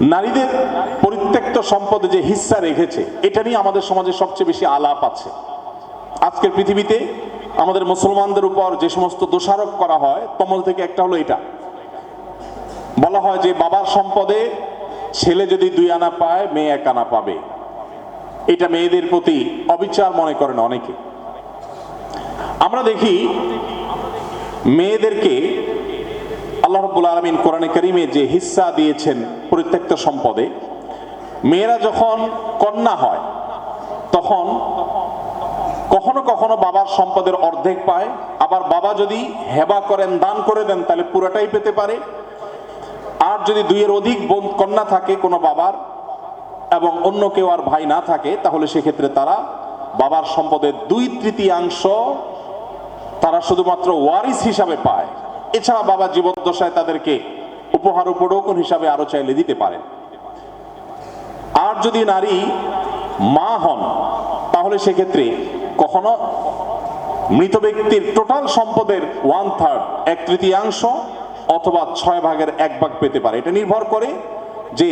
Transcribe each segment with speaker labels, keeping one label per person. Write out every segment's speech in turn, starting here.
Speaker 1: নারীদের পরিত্যক্ত সম্পদে যে হিস্সা রেখেছে, এটা নিয়ে আমাদের সমাজে সবচেয়ে বেশি আলাপ আছে। আজকের পৃথিবীতে আমাদের মুসলমানদের উপর যে সমস্ত দোষারোপ করা হয়, তমল থেকে একটা হলো এটা। বলা হয় যে বাবার সম্পদে ছেলে যদি দুই আনা পায়, মেয়ে এক আনা পাবে। এটা মেয়েদের প্রতি অবিচার মনে করেন অনেকে। আমরা দেখি মেয়েদেরকে আল্লাহ রব্বুল আলমিন কোরআনে করিমে যে হিস্সা দিয়েছেন পরিত্যক্ত সম্পদে, মেয়েরা যখন কন্যা হয়, তখন কখনো কখনো বাবার সম্পদের অর্ধেক পায়, আবার বাবা যদি হেবা করেন, দান করে দেন, তাহলে পুরোটাই পেতে পারে। আর যদি দুইয়ের অধিক বোন, কন্যা থাকে কোনো বাবার এবং অন্য কেউ আর ভাই না থাকে, তাহলে সেক্ষেত্রে তারা বাবার সম্পদের দুই তৃতীয়াংশ তারা শুধুমাত্র ওয়ারিস হিসাবে পায়। এছাড়া বাবা জীবদ্দশায় তাদেরকে উপহার উপঢৌকন হিসাবে আরও চাইলে দিতে পারেন। আর যদি নারী মা হন, তাহলে সেক্ষেত্রে কখনো মৃত ব্যক্তির টোটাল সম্পদের ওয়ান থার্ড এক তৃতীয়াংশ অথবা ছয় ভাগের এক ভাগ পেতে পারে। এটা নির্ভর করে যে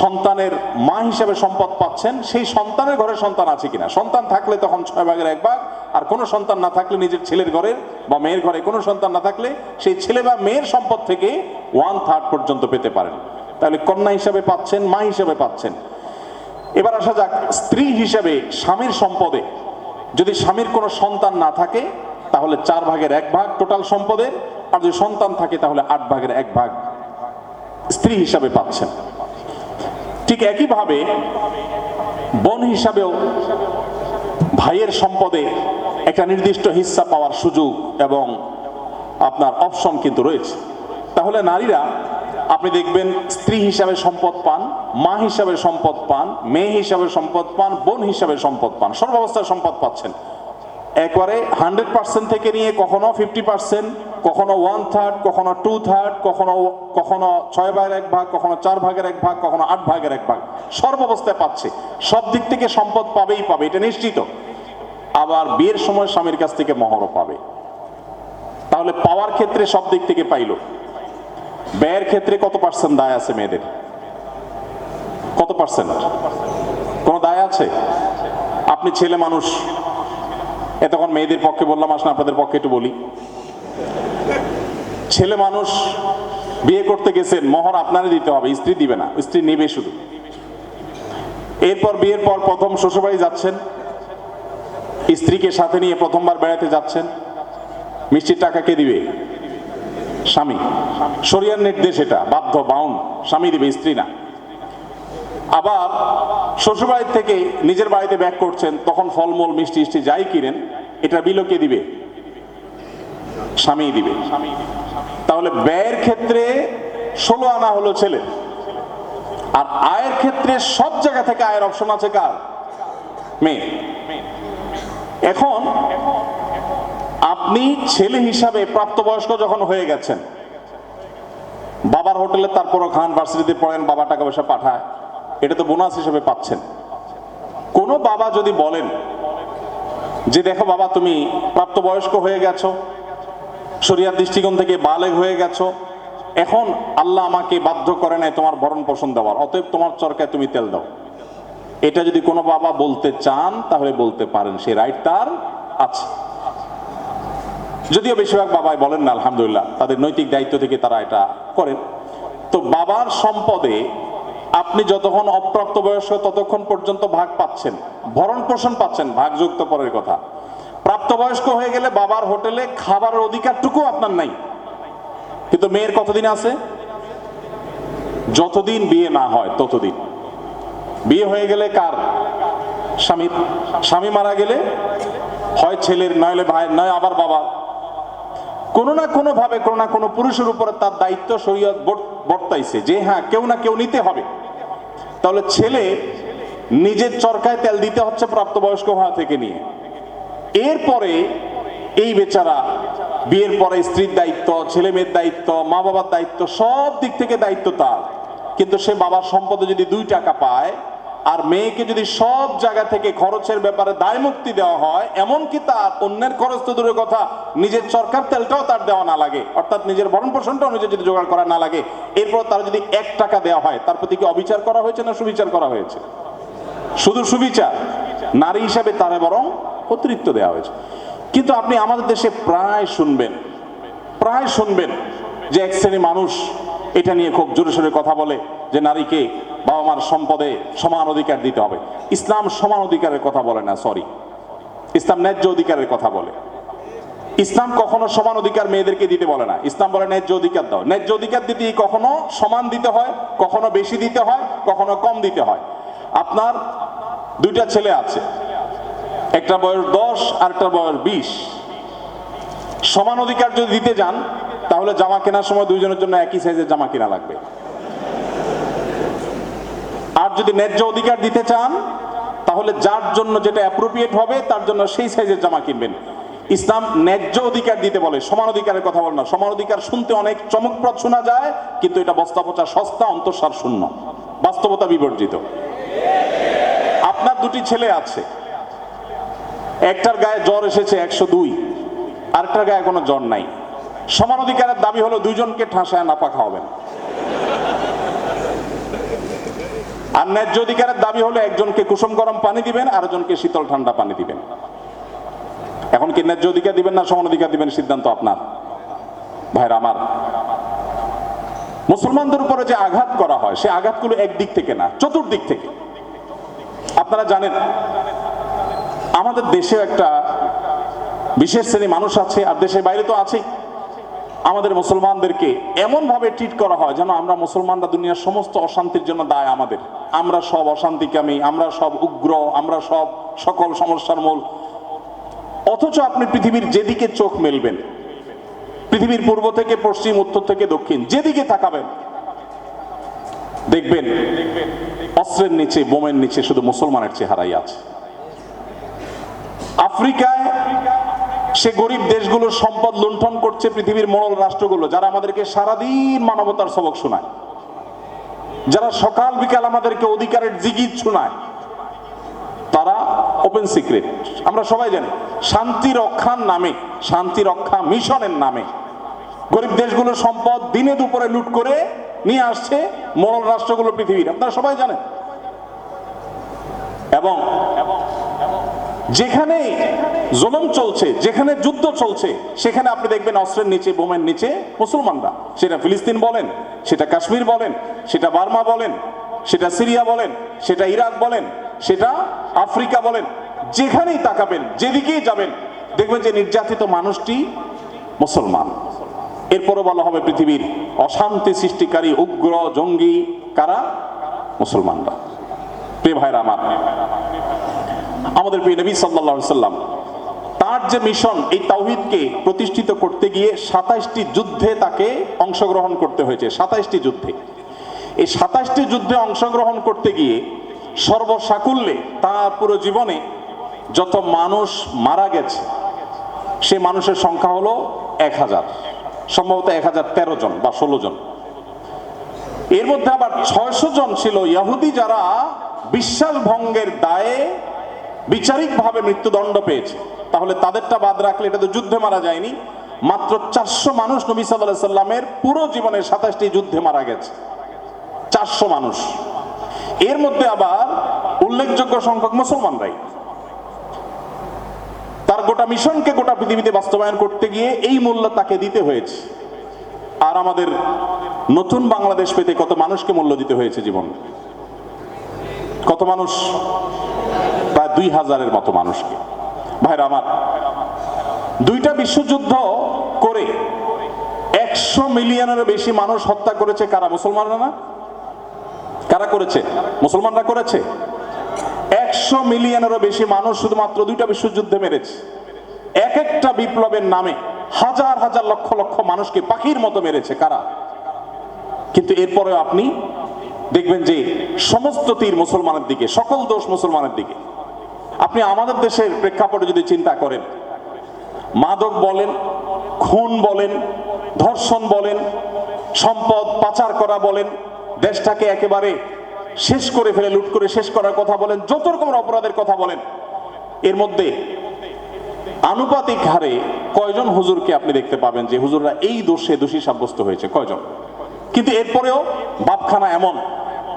Speaker 1: সন্তানের মা হিসাবে সম্পদ পাচ্ছেন, সেই সন্তানের ঘরে সন্তান আছে কিনা। সন্তান থাকলে তখন ছয় ভাগের এক ভাগ আর কোনো সন্তান না থাকলে নিজের ছেলের ঘরের বা মেয়ের ঘরে কোনো সন্তান না থাকলে সেই ছেলে বা মেয়ের সম্পদ থেকে ওয়ান থার্ড পর্যন্ত পেতে পারেন। তাহলে কন্যা হিসাবে পাচ্ছেন, মা হিসাবে পাচ্ছেন। এবার আসা যাক, স্ত্রী হিসাবে স্বামীর সম্পদে। যদি স্বামীর কোনো সন্তান না থাকে, তাহলে চার ভাগের এক ভাগ টোটাল সম্পদের। আর যদি সন্তান থাকে, তাহলে আট ভাগের এক ভাগ স্ত্রী হিসাবে পাচ্ছেন। ঠিক একইভাবে বোন হিসাবেও ভাইয়ের সম্পদে একটা নির্দিষ্ট হিস্সা পাওয়ার সুযোগ এবং আপনার অপশন কিন্তু রয়েছে। তাহলে নারীরা, আপনি দেখবেন স্ত্রী হিসাবে সম্পদ পান, মা হিসাবে সম্পদ পান, মেয়ে হিসাবে সম্পদ পান, বোন হিসাবে সম্পদ পান, সর্বাবস্থায় সম্পদ পাচ্ছেন। একবারে হান্ড্রেড পার্সেন্ট থেকে নিয়ে কখনো ফিফটি পার্সেন্ট, কখনো ওয়ান থার্ড, কখনো টু থার্ড, কখনো কখনো ছয় ভাগের এক ভাগ, কখনো চার ভাগের এক ভাগ, কখনো আট ভাগের এক ভাগ, সর্বাবস্থায় পাচ্ছে। সব দিক থেকে সম্পদ পাবেই পাবে, এটা নিশ্চিত। আবার বিয়ের সময় স্বামীর কাছ থেকে মহরও পাবে। তাহলে পাওয়ার ক্ষেত্রে সব দিক থেকে পাইলো। ব্যয়ের ক্ষেত্রে কত পার্সেন্ট দায় আছে মেয়েদের? কত পার্সেন্ট কোনো দায় আছে? আপনি ছেলে মানুষ এতক্ষণ মেয়েদের পক্ষে বললাম, আসলে আপনাদের পক্ষে একটু বলি। ছেলে মানুষ বিয়ে করতে গেছেন, মোহর আপনারই দিতে হবে, স্ত্রী দিবে না, স্ত্রী নেবে শুধু। এরপর বিয়ের পর প্রথম শ্বশুরবাড়ি যাচ্ছেন স্ত্রীকে সাথে নিয়ে প্রথমবার বেড়াতে যাচ্ছেন। মিষ্টির টাকা কে দিবে? স্বামী। শরিয়ার নির্দেশ এটা, বাধ্য, বাউন, স্বামী দিবে, স্ত্রী না। আবার শ্বশুরবাড়ির থেকে নিজের বাড়িতে ব্যাক করছেন, তখন ফলমূল, মিষ্টি মিষ্টি যাই কিনেন, এটা বিল কে দিবে? স্বামী দিবে। তাহলে ব্যয়ের ক্ষেত্রে ষোলো আনা হলো ছেলে। আর আয়ের ক্ষেত্রে সব জায়গা থেকে আয়ের অপশন আছে কার? মেয়ে। এখন আপনি ছেলে হিসাবে প্রাপ্তবয়স্ক যখন হয়ে গেছেন, বাবার হোটেলে তারপরও খান, ভার্সিটিতে পড়েন, বাবা টাকা পয়সা পাঠায়, এটা তো বোনাস হিসেবে পাচ্ছেন। কোনো বাবা যদি বলেন যে দেখো বাবা, তুমি প্রাপ্তবয়স্ক হয়ে গেছো, শরিয়ার দৃষ্টিকোণ থেকে বালেগ হয়ে গেছো, এখন আল্লাহ আমাকে বাধ্য করে নাই তোমার ভরণ পোষণ দেওয়ার, অতএব তোমার চরকায় তুমি তেল দাও। এটা যদি কোনো বাবা বলতে চান, তাহলে বলতে পারেন, সে রাইট তার আছে। যদিও বেশিরভাগ বাবাই বলেন না, আলহামদুলিল্লাহ, তাদের নৈতিক দায়িত্ব থেকে তারা এটা করেন। তো বাবার সম্পদে আপনি যতক্ষণ অপ্রাপ্ত বয়স্ক, ততক্ষণ পর্যন্ত ভাগ পাচ্ছেন ভরণ পোষণ পাচ্ছেন, ভাগযুক্ত পরের কথা। প্রাপ্তবয়স্ক হয়ে গেলে বাবার হোটেলে খাবারের অধিকারটুকু আপনার নাই। কিন্তু মেয়ের কতদিন আছে? যতদিন বিয়ে না হয়, ততদিন। বিয়ে হয়ে গেলে কার? স্বামীর স্বামী মারা গেলে হয় ছেলের, নইলে ভাইয়ের, নয় আবার বাবা কোনো না কোনো ভাবে কোনো না কোনো পুরুষের উপরে তার দায়িত্ব বর্ত- বর্তাইছে যে হ্যাঁ কেউ না কেউ নিতে হবে। তাহলে ছেলে নিজের চরকায় তেল দিতে হচ্ছে প্রাপ্তবয়স্ক হওয়া থেকে নিয়ে। এরপরে এই বেচারা বিয়ের পরে স্ত্রীর দায়িত্ব, ছেলে মেয়ের দায়িত্ব, মা বাবার দায়িত্ব, সব দিক থেকে দায়িত্ব তার। কিন্তু সে বাবার সম্পদে যদি দুই টাকা পায় আর মেয়েকে যদি সব জায়গা থেকে খরচের ব্যাপারে দায় মুক্তি দেওয়া হয় এমনকি তার অন্যের খরচ তো দূরের কথা, নিজের সরকার তেলটাও তার দেওয়া না লাগে, অর্থাৎ নিজের ভরণ পোষণটাও নিজে যদি জোগাড় করা না লাগে, এরপর তার যদি এক টাকা দেওয়া হয়, তার প্রতি কি অবিচার করা হয়েছে না সুবিচার করা হয়েছে? শুধু সুবিচার, নারী হিসাবে তারা বরং অতিরিক্ত দেওয়া হয়েছে। কিন্তু আপনি আমাদের দেশে প্রায় শুনবেন প্রায় শুনবেন যে এক শ্রেণি মানুষ এটা নিয়ে খুব জোরে সোরে কথা বলে যে নারীকে বাবা মার সম্পদে সমান অধিকার দিতে হবে। ইসলাম সমান অধিকারের কথা বলে না সরি ইসলাম ন্যায্য অধিকারের কথা বলে। ইসলাম কখনো সমান অধিকার মেয়েদেরকে দিতে বলে না। ইসলাম বলে, ন্যায্য অধিকার দাও। ন্যায্য অধিকার দিতে কখনো সমান দিতে হয়, কখনো বেশি দিতে হয়, কখনো কম দিতে হয়। আপনার দুইটা ছেলে আছে। একটা বয়স দশ আর একটা বয়স বিশ। সমান অধিকার যদি দিতে যান, তাহলে জামা কেনার সময় দুইজনের জন্য একই সাইজের জামা কেনা লাগবে। যদি ন্যায্য অধিকার দিতে চান, তাহলে যার জন্য যেটা অ্যাপ্রোপ্রিয়েট হবে, তার জন্য সেই সাইজের জামা কিনবেন। ইসলাম ন্যায্য অধিকার দিতে বলে, সমান অধিকারের কথা বলে না। সমান অধিকার শুনতে অনেক চমকপ্রদ শোনা যায়, কিন্তু এটা বস্তা পচা সস্তা, অন্তঃসার শূন্য। বাস্তবতা বিবর্জিত। আপনার দুটি ছেলে আছে। একটার গায়ে জ্বর এসেছে একশো দুই, আরেকটার গায়ে কোনো জ্বর নাই। সমান অধিকারের দাবি হলো দুইজনকে ঠাসায় নাপা খাওয়াবেন। আর ন্যায্য অধিকারের দাবি হলো একজনকে কুসুম গরম পানি দিবেন আর একজনকে শীতল ঠান্ডা পানি দিবেন। এখন কি ন্যায্য অধিকার দিবেন না সমান অধিকার দিবেন সিদ্ধান্ত আপনার? ভাইরা আমার, মুসলমানদের উপরে যে আঘাত করা হয়, সে আঘাতগুলো একদিক থেকে না, চতুর্দিক থেকে। আপনারা জানেন, আমাদের দেশেও একটা বিশেষ শ্রেণি মানুষ আছে, আর দেশের বাইরে তো আছেই। আমাদের মুসলমানদেরকে এমন ভাবে ট্রিট করা হয় যেন আমরা মুসলমানরা দুনিয়ার সমস্ত অশান্তির জন্য দায় আমাদের। আমরা সব অশান্তিকামী আমরা সব উগ্র, আমরা সব সকল সমস্যার মূল। অথচ আপনি পৃথিবীর যেদিকে চোখ মেলবেন, পৃথিবীর পূর্ব থেকে পশ্চিম, উত্তর থেকে দক্ষিণ, যেদিকে তাকাবেন, দেখবেন অস্ত্রের নিচে, বোমের নিচে শুধু মুসলমানের চেহারাই আছে। আফ্রিকায় সে গরিব দেশগুলোর সম্পদ লুণ্ঠন করছে পৃথিবীর মরল রাষ্ট্রগুলো, যারা আমাদেরকে সারাদিন মানবতার সবক শোনায়। যারা সকাল, বিকাল আমাদেরকে অধিকারের জিগির শোনায়। তারা ওপেন সিক্রেট আমরা সবাই জানি, শান্তি রক্ষার নামে, শান্তি রক্ষা মিশনের নামে গরিব দেশগুলোর সম্পদ দিনে দুপুরে লুট করে নিয়ে আসছে মরল রাষ্ট্রগুলো পৃথিবীর। আপনারা সবাই জানেন। এবং যেখানে জুলুম চলছে, যেখানে যুদ্ধ চলছে, সেখানে আপনি দেখবেন অস্ত্রের নিচে, বোমের নিচে মুসলমানরা। সেটা ফিলিস্তিন বলেন, সেটা কাশ্মীর বলেন, সেটা বার্মা বলেন, সেটা সিরিয়া বলেন, সেটা ইরাক বলেন, সেটা আফ্রিকা বলেন, যেখানেই তাকাবেন, যেদিকেই যাবেন, দেখবেন যে নির্যাতিত মানুষটি মুসলমান। এরপরও বলা হবে পৃথিবীর অশান্তি সৃষ্টিকারী, উগ্র, জঙ্গি, কারা? মুসলমানরা। প্রিয় ভাইরা আমার আমাদের প্রিয় নবী সাল্লা সাল্লাম তার যে মিশন, এই তাওহিদকে প্রতিষ্ঠিত করতে গিয়ে সাতাইশটি যুদ্ধে তাকে অংশগ্রহণ করতে হয়েছে, সাতাইশটি যুদ্ধে। এই সাতাইশটি যুদ্ধে অংশগ্রহণ করতে গিয়ে সর্বসাকুল্যে তার পুরো জীবনে যত মানুষ মারা গেছে, সে মানুষের সংখ্যা হলো এক হাজার, সম্ভবত এক হাজার তেরো জন বা ষোলো জন। এর মধ্যে আবার ছয়শো জন ছিল ইয়াহুদি যারা বিশ্বাস ভঙ্গের দায়ে বিচারিকভাবে মৃত্যুদণ্ড পেয়েছে। তাহলে তাদেরটা বাদ রাখলে এটা তো যুদ্ধে মারা যায়নি। মাত্র চারশো মানুষ নবী সাল্লাহ সাল্লামের পুরো জীবনের সাতাশটি যুদ্ধে মারা গেছে। চারশো মানুষ। এর মধ্যে আবার উল্লেখযোগ্য সংখ্যক মুসলমানরাই। তার গোটা মিশনকে গোটা পৃথিবীতে বাস্তবায়ন করতে গিয়ে এই মূল্য তাকে দিতে হয়েছে। আর আমাদের নতুন বাংলাদেশ পেতে কত মানুষকে মূল্য দিতে হয়েছে জীবন? কত মানুষ দুই হাজারের মতো মানুষকে। ভাইরা আমার, দুইটা বিশ্বযুদ্ধ করে একশো মিলিয়নের বেশি মানুষ হত্যা করেছে কারা? মুসলমানরা না? কারা করেছে? মুসলমানরা করেছে। একশো মিলিয়নেরও বেশি মানুষ শুধুমাত্র দুইটা বিশ্বযুদ্ধে মেরেছে। এক একটা বিপ্লবের নামে হাজার হাজার লক্ষ লক্ষ মানুষকে পাখির মতো মেরেছে কারা? কিন্তু এরপরে আপনি দেখবেন যে সমস্ত তীর মুসলমানের দিকে, সকল দোষ মুসলমানের দিকে। আপনি আমাদের দেশের প্রেক্ষাপটে যদি চিন্তা করেন, মাদক বলেন, খুন বলেন, ধর্ষণ বলেন, সম্পদ পাচার করা বলেন, দেশটাকে একেবারে শেষ করে ফেলে, লুট করে শেষ করার কথা বলেন, যত রকমের অপরাধের কথা বলেন, এর মধ্যে আনুপাতিক হারে কয়জন হুজুরকে আপনি দেখতে পাবেন যে হুজুররা এই দোষে দোষী সাব্যস্ত হয়েছে? কয়জন? কিন্তু এরপরেও বাপখানা এমন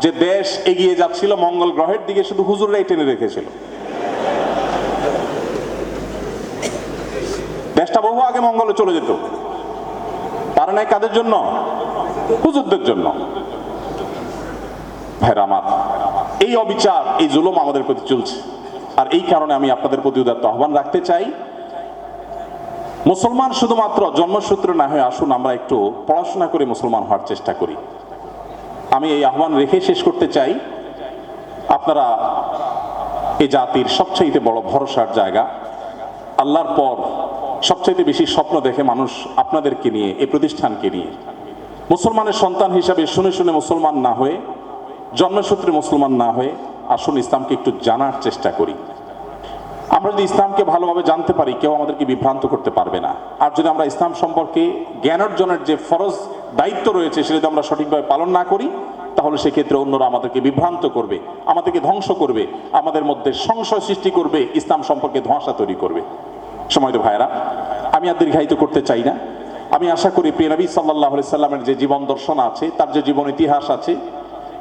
Speaker 1: যে দেশ এগিয়ে যাচ্ছিল, মঙ্গল গ্রহের দিকে শুধু হুজুররাই টেনে রেখেছিল। দেশটা বহু আগে মঙ্গলে চলে যেত। পারে নাই কাদের জন্য? হুজুরদের জন্য। ভাইরা আমার, এই অবিচার, এই জুলুম আমাদের প্রতি চলছে। আর এই কারণে আমি আপনাদের প্রতি উদাত্ত আহ্বান রাখতে চাই। মুসলমান শুধুমাত্র জন্মসূত্রে না হয়ে আসুন, আমরা একটু পড়াশোনা করে মুসলমান হওয়ার চেষ্টা করি। আমি এই আহ্বান রেখে শেষ করতে চাই। আপনারা এই জাতির সবচাইতে বড় ভরসার জায়গা। আল্লাহর পর সবচাইতে বেশি স্বপ্ন দেখে মানুষ আপনাদেরকে নিয়ে, এই প্রতিষ্ঠানকে নিয়ে। মুসলমানের সন্তান হিসাবে শুনে শুনে মুসলমান না হয়ে, জন্মসূত্রে মুসলমান না হয়ে আসুন ইসলামকে একটু জানার চেষ্টা করি। আমরা যদি ইসলামকে ভালোভাবে জানতে পারি, কেউ আমাদেরকে বিভ্রান্ত করতে পারবে না। আর যদি আমরা ইসলাম সম্পর্কে জ্ঞান অর্জনের যে ফরজ দায়িত্ব রয়েছে, সেটা যদি আমরা সঠিকভাবে পালন না করি, তাহলে সেক্ষেত্রে অন্যরা আমাদেরকে বিভ্রান্ত করবে, আমাদেরকে ধ্বংস করবে, আমাদের মধ্যে সংশয় সৃষ্টি করবে, ইসলাম সম্পর্কে ধোঁয়াশা তৈরি করবে। সময় তো ভাইরা আমি আর দীর্ঘায়িত করতে চাই না। আমি আশা করি প্রিয় নবী সাল্লাহ সাল্লামের যে জীবন দর্শন আছে, তার যে জীবন ইতিহাস আছে,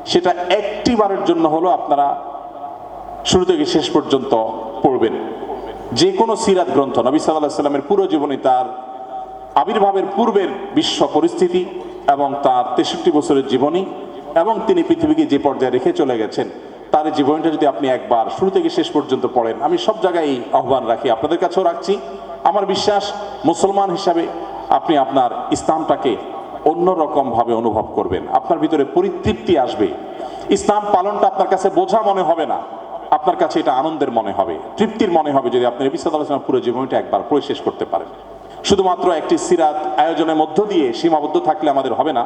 Speaker 1: সেটা একটি বারের জন্য হলো আপনারা শুরু থেকে শেষ পর্যন্ত পড়বেন। যে কোনো সিরাত গ্রন্থ, নবী সাল্লাহ সাল্লামের পুরো জীবনী তার আবির্ভাবের পূর্বের বিশ্ব পরিস্থিতি এবং তার তেষট্টি বছরের জীবনী এবং তিনি পৃথিবীকে যে পর্যায়ে রেখে চলে গেছেন তার জীবনটা যদি আপনি একবার শুরু থেকে শেষ পর্যন্ত পড়েন, আমি সব জায়গায় এই আহ্বান রাখি, আপনাদের কাছেও রাখছি। আমার বিশ্বাস, মুসলমান হিসাবে আপনি আপনার ইসলামটাকে অন্যরকম ভাবে অনুভব করবেন। আপনার ভিতরে পরিতৃপ্তি আসবে। ইসলাম পালনটা আপনার কাছে বোঝা মনে হবে না। আপনার কাছে এটা আনন্দের মনে হবে, তৃপ্তির মনে হবে যদি আপনি নবী সাল্লাল্লাহু পুরো জীবনটা একবার পড়ে শেষ করতে পারেন। শুধুমাত্র একটি সিরাত আয়োজনের মধ্য দিয়ে সীমাবদ্ধ থাকলে আমাদের হবে না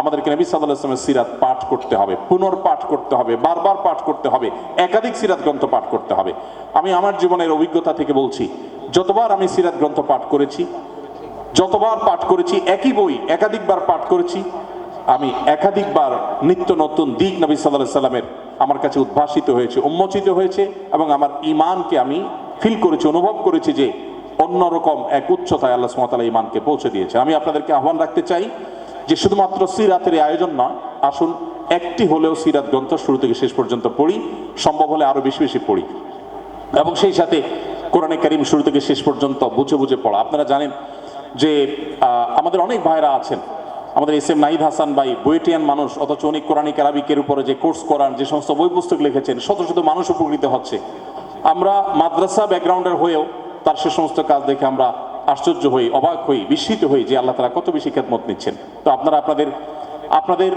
Speaker 1: আমাদেরকে নবী সাল্লাল্লাহু আলাইহি ওয়াসাল্লামের সিরাত পাঠ করতে হবে, পুনর্পাঠ করতে হবে, বারবার পাঠ করতে হবে, একাধিক সিরাত গ্রন্থ পাঠ করতে হবে। আমি আমার জীবনের অভিজ্ঞতা থেকে বলছি, যতবার আমি সিরাত গ্রন্থ পাঠ করেছি, যতবার পাঠ করেছি, একই বই একাধিকবার পাঠ করেছি, আমি একাধিকবার নিত্য নতুন দিক নবী সাল্লাহ সাল্লামের আমার কাছে উদ্ভাসিত হয়েছে, উন্মোচিত হয়েছে এবং আমার ইমানকে আমি ফিল করেছি, অনুভব করেছি যে অন্যরকম এক উচ্চতায় আল্লাহ সুমতালা ইমানকে পৌঁছে দিয়েছে আমি আপনাদেরকে আহ্বান রাখতে চাই যে শুধুমাত্র সিরাতের আয়োজন নয়, আসুন একটি হলেও সিরাত গ্রন্থ শুরু থেকে শেষ পর্যন্ত পড়ি, সম্ভব হলে আরও বেশি বেশি পড়ি। এবং সেই সাথে কোরআনে কারিম শুরু থেকে শেষ পর্যন্ত বুঝে বুঝে পড়া। আপনারা জানেন যে আমাদের অনেক ভাইরা আছেন। আমাদের এস এম নাহিদ হাসান ভাই বইটিয়ান মানুষ, অথচ অনেক কোরআনিক আরবিকের উপরে যে কোর্স করান, যে সমস্ত বই পুস্তক লিখেছেন, শত শত মানুষ উপকৃত হচ্ছে। আমরা মাদ্রাসা ব্যাকগ্রাউন্ডের হয়েও তার সে সমস্ত কাজ দেখে আমরা আশ্চর্য হই অবাক হই বিস্মিত হই যে আল্লাহ তারা কত বেশি খেদমত নিচ্ছেন। তো আপনারা আপনাদের আপনাদের